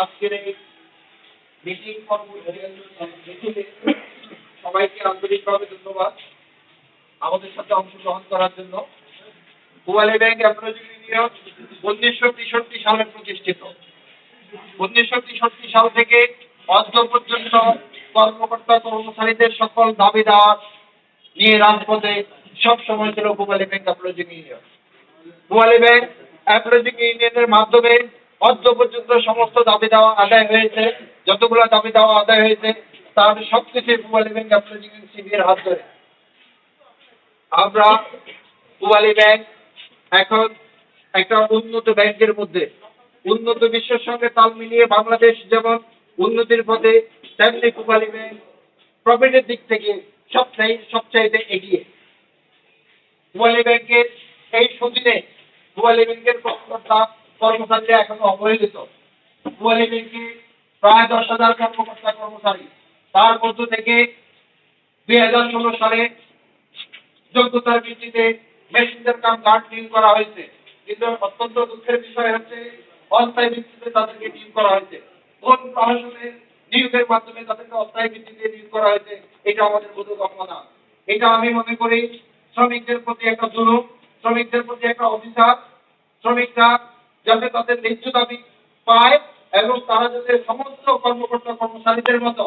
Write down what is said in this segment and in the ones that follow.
আজকের এই মিটিং সবাইকে আন্তরিকভাবে ধন্যবাদ। আমাদের সাথে অংশগ্রহণ করার জন্য। গোয়ালি ব্যাংক এমপ্লয়ি ইউনিয়ন উনিশশো তেষট্টি সালে প্রতিষ্ঠিত। উনিশশো তেষট্টি সাল থেকে অদ্য পর্যন্ত কর্মকর্তা কর্মচারীদের সকল দাবি দাওয়া নিয়ে রাজপথে সব সময় ছিল গোয়ালি ব্যাংক এমপ্লয়ি ইউনিয়ন গোয়ালি ব্যাংক এমপ্লয়ি ইউনিয়নের মাধ্যমে অদ্য পর্যন্ত সমস্ত দাবি দেওয়া আদায় হয়েছে, যতগুলো দাবি দেওয়া আদায় হয়েছে, তার সবকিছু গোয়ালি ব্যাংক ইউনিয়ন শিবিরের হাত ধরে। আমরা গোয়ালি ব্যাংক এখন একটা উন্নত ব্যাংকের মধ্যে। উন্নত বিশ্বের সঙ্গে তাল মিলিয়ে বাংলাদেশ যেমন উন্নতির পথে, তেমনি গোয়ালি ব্যাংক প্রফিটের দিক থেকে সবচাই সবচাইতে এগিয়ে। গোয়ালি ব্যাংকের এই সুদিনে গোয়ালি ব্যাংকের কর্মকর্তা কর্মচারীরা এখনও অবহেলিত। গোয়ালি ব্যাংকে প্রায় দশ হাজার কর্মকর্তা কর্মচারী। তার মধ্য থেকে দুই হাজার ষোলো সালে যোগ্যতার ভিত্তিতে মেশিনদের কাম গার্ড নিয়োগ করা হয়েছে। কিন্তু অত্যন্ত দুঃখের বিষয় হচ্ছে, অস্থায়ী ভিত্তিতে তাদেরকে নিয়োগ করা হয়েছে। কোন প্রশাসনের নিয়োগের মাধ্যমে তাদেরকে অস্থায়ী ভিত্তিতে নিয়োগ করা হয়েছে, এটা আমাদের বোধ না। এটা আমি মনে করি, শ্রমিকদের প্রতি একটা জুলুম, শ্রমিকদের প্রতি একটা অভিশাপ শ্রমিকরা যাতে তাদের ন্যায্য দাবি পায় এবং তারা যাতে সমস্ত কর্মকর্তা কর্মচারীদের মতো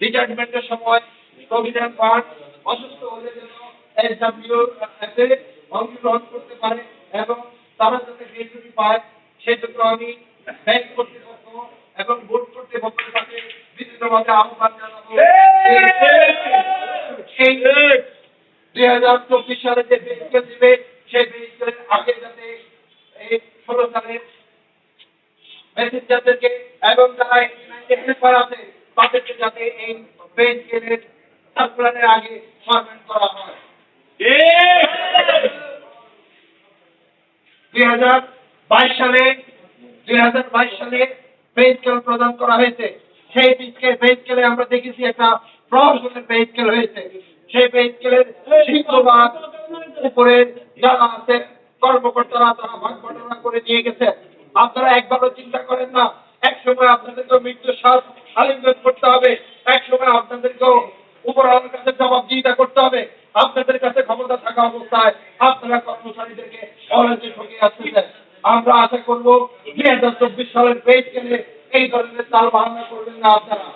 রিটায়ারমেন্টের সময় প্রভিডেন্ট ফান্ড অসুস্থ হলে যেন এসডব্লিউ এতে অংশগ্রহণ করতে পারে এবং তারা যাতে গ্রেজুটি পায় সেই জন্য আমি ব্যাংক কর্তৃপক্ষ এবং বোর্ড কর্তৃপক্ষের কাছে বিভিন্নভাবে আহ্বান জানাব দুই হাজার চব্বিশ সালে যে বেসকে দিবে সেই বেসকে আগে যাতে এই ষোলো সালের মেসেঞ্জারদেরকে এবং যারা হেল্পার আছে তাদেরকে যাতে এই বেস স্কেলের সার্কুলারের আগে ফরমেট করা হয়। দুই হাজার বাইশ সালে, দুই হাজার বাইশ সালে পে স্কেল প্রদান করা হয়েছে। সেই পে স্কেলে আমরা দেখেছি একটা প্রহসনের পে স্কেল হয়েছে। সেই পে স্কেলের সিংহভাগ উপরে যারা আছে, কর্মকর্তারা তারা ভাগ বটনা করে নিয়ে গেছে। আপনারা একবারও চিন্তা করেন না। এক সময় আপনাদেরকে মৃত্যু সার আলিঙ্গন করতে হবে। এক সময় আপনাদেরকেও উপরওয়ালার কাছে জবাবদিহিতা করতে হবে। আপনাদের কাছে ক্ষমতা থাকা অবস্থায় আপনারা কর্মচারীদেরকে অরাজ্যে ঠকিয়ে আসতেছেন আমরা আশা করব দুই হাজার চব্বিশ সালের পেজ গেলে এই ধরনের তাল বাহানা করবেন না আপনারা।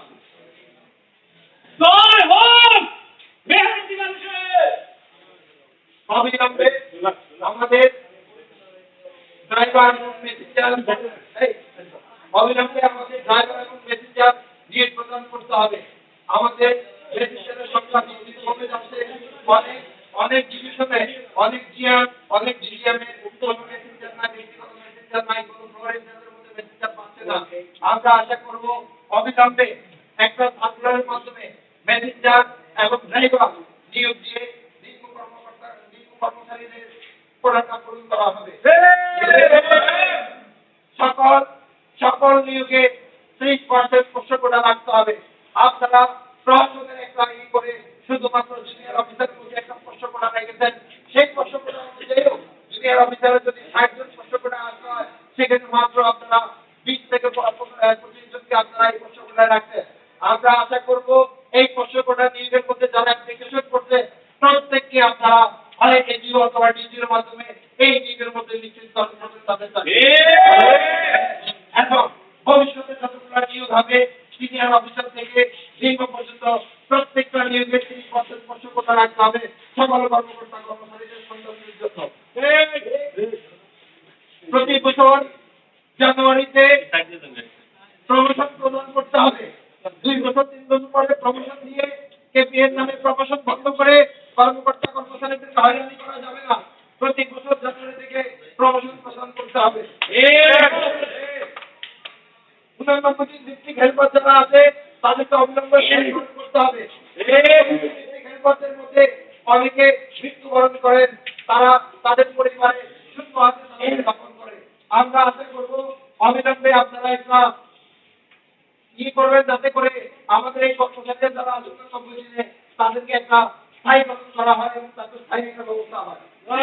আমাদের আমরা আশা করব অবিলম্বে একটা মাধ্যমে মেসেঞ্জার এবং ড্রাইভার নিয়োগ দিয়ে নিম্ন কর্মকর্তা, নিম্ন কর্মচারীদের কোটাটা করা হবে। সকল সকল নিয়োগে ত্রিশ পার্সেন্ট পোষ্য কোটা রাখতে হবে। আপনারা প্রশাসনের একটা ই করে শুধুমাত্র জুনিয়র অফিসার মধ্যে একটা পোষ্য কোটা রেখেছেন। সেই পোষ্য কোটা অনুযায়ীও জুনিয়র অফিসারের যদি ষাট জন পোষ্য কোটা আসতে হয় সেখানে মাত্র আপনারা বিশ থেকে প- প- আহ, পঁচিশ জনকে আপনারা এই পোষ্য কোটায় রাখছেন আমরা আশা করব এই পোষ্য কোটা নিয়োগের মধ্যে যারা অ্যাপ্লিকেশন করছে প্রত্যেককে আপনারা হয় এজিও অথবা ডিজিওর মাধ্যমে এই নিয়োগের মধ্যে নিশ্চিত করবেন তাদের এখন ভবিষ্যতে যতগুলো নিয়োগ হবে সিনিয়র অফিসার থেকে নিম্ন পর্যন্ত প্রত্যেকটা নিয়োগে তিরিশ পার্সেন্ট পর্যন্ত রাখতে হবে সকল কর্মকর্তা কর্মচারীদের সন্তানদের জন্য প্রতি বছর জানুয়ারিতে প্রমোশন প্রদান করতে হবে। দুই বছর তিন বছর পরে প্রমোশন দিয়ে কেপিএর নামে প্রমোশন বন্ধ করে কর্মকর্তা কর্মচারীদের হয়রানি করা যাবে না। প্রতি বছর জানুয়ারি থেকে প্রমোশন প্রদান করতে হবে। উননব্বই ডিস্ট্রিক্ট হেল্পার যারা আছে তাদেরকে অবিলম্বে করতে হবে। হেল্পারদের মধ্যে অনেকে মৃত্যুবরণ করেন। তারা তাদের পরিবারে শূন্য হাতে তাদের দাপন করে। আমরা আশা করব অবিলম্বে আপনারা একটা কি করবেন যাতে করে আমাদের এই কর্মচারীদের যারা নব্বই তাদেরকে একটা স্থায়ী করা হয় এবং তাদের স্থায়ী একটা ব্যবস্থা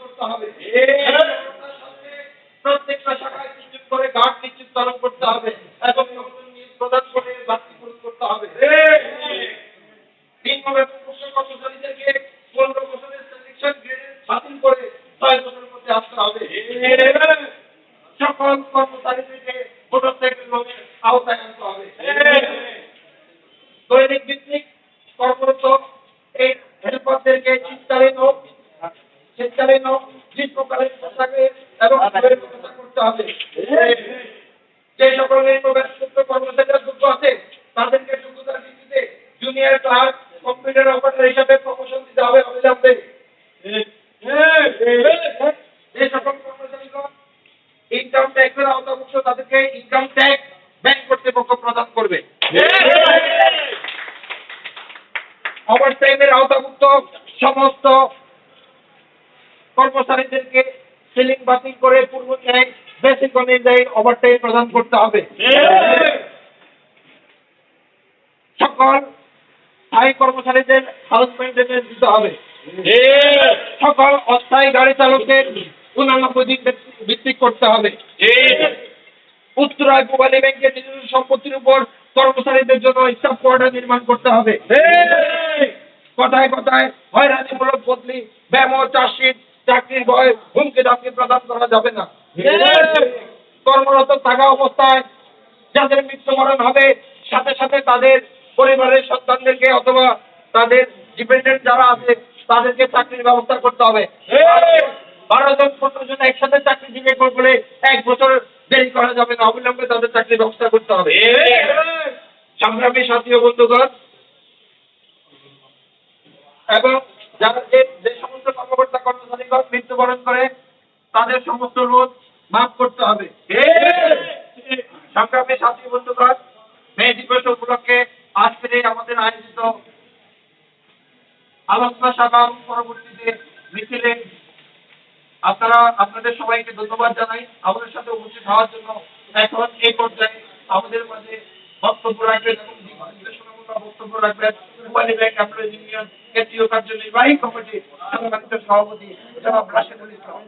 করতে হবে প্রত্যেকটা শাখায় নিশ্চিত করে গার্ড নিশ্চিতকরণ করতে হবে এবং নতুন নিয়োগ প্রদান করে বাড়তি পূরণ করতে হবে তিন নম্বর মুখ্য কর্মচারীদেরকে পনেরো বছরের সিলেকশন গ্রেড বাতিল করে ছয় বছরের মধ্যে আসতে হবে সকল কর্মচারীদেরকে মোটরসাইকেল লোনের আওতায় আনতে হবে দৈনিক ভিত্তিক কর্মরত এই হেল্পারদেরকে শীতকালীন ও শীতকালীন ও গ্রীষ্মকালীন পোশাকে এবং করতে হবে। যে সকল কর্মচারীরা যোগ্য আছে তাদেরকে যোগ্যতার ভিত্তিতে জুনিয়র ক্লার্ক কম্পিউটার অপারেটর হিসাবে প্রমোশন দিতে হবে অবিলম্বে যে সকল কর্মচারীগণ ইনকাম ট্যাক্সের আওতাভুক্ত তাদেরকে ইনকাম ট্যাক্স ব্যাংক কর্তৃপক্ষ প্রদান করবে। ওভার টাইমের আওতাভুক্ত সমস্ত কর্মচারীদেরকে সিলিং বাতিল করে পূর্ব ন্যায় বেসিক অনুযায়ী ওভার টাইম প্রদান করতে হবে। সকল স্থায়ী কর্মচারীদের হাউস মেনটেন্যান্স দিতে হবে। সকল অস্থায়ী গাড়ি চালকদের উনানব্বই দিন ভিত্তিক করতে হবে। উত্তরায় মোবাইল ব্যাংকের নিজস্ব সম্পত্তির উপর কর্মচারীদের জন্য স্টাফ কোয়ার্টার নির্মাণ করতে হবে। কথায় কথায় হয়রানিমূলক বদলি ও চাষির চাকরির ভয় হুমকি দামকি প্রদান করা যাবে না। কর্মরত থাকা অবস্থায় যাদের মৃত্যুবরণ হবে সাথে সাথে তাদের পরিবারের সন্তানদেরকে অথবা তাদের ডিপেন্ডেন্ট যারা আছে তাদেরকে চাকরির ব্যবস্থা করতে হবে। বারো জন পনেরো জন একসাথে চাকরি দিবে বলে এক বছর দেরি করা যাবে না। অবিলম্বে তাদের চাকরির ব্যবস্থা করতে হবে। সংগ্রামী সাথী ও বন্ধুগণ এবং যারা যে সমস্ত কর্মকর্তা কর্মচারীগণ মৃত্যুবরণ করে, তাদের সমস্ত রোধ মাফ করতে হবে। সংগ্রামী সাথী বন্ধুগণ, মে দিবস উপলক্ষে আজকের এই আমাদের আয়োজিত আলোচনা সভা পরবর্তীতে মিছিলে আপনারা, আপনাদের সবাইকে ধন্যবাদ জানাই। আমাদের সাথে উপস্থিত হওয়ার জন্য এখন এই পর্যায়ে আমাদের মাঝে বক্তব্য রাখবেন এবং বক্তব্য রাখবেন। পূবালী ব্যাংক আপনার ইউনিয়ন কেন্দ্রীয় কার্যনির্বাহী কমিটির সভাপতি জনাব রাশেদুল ইসলাম।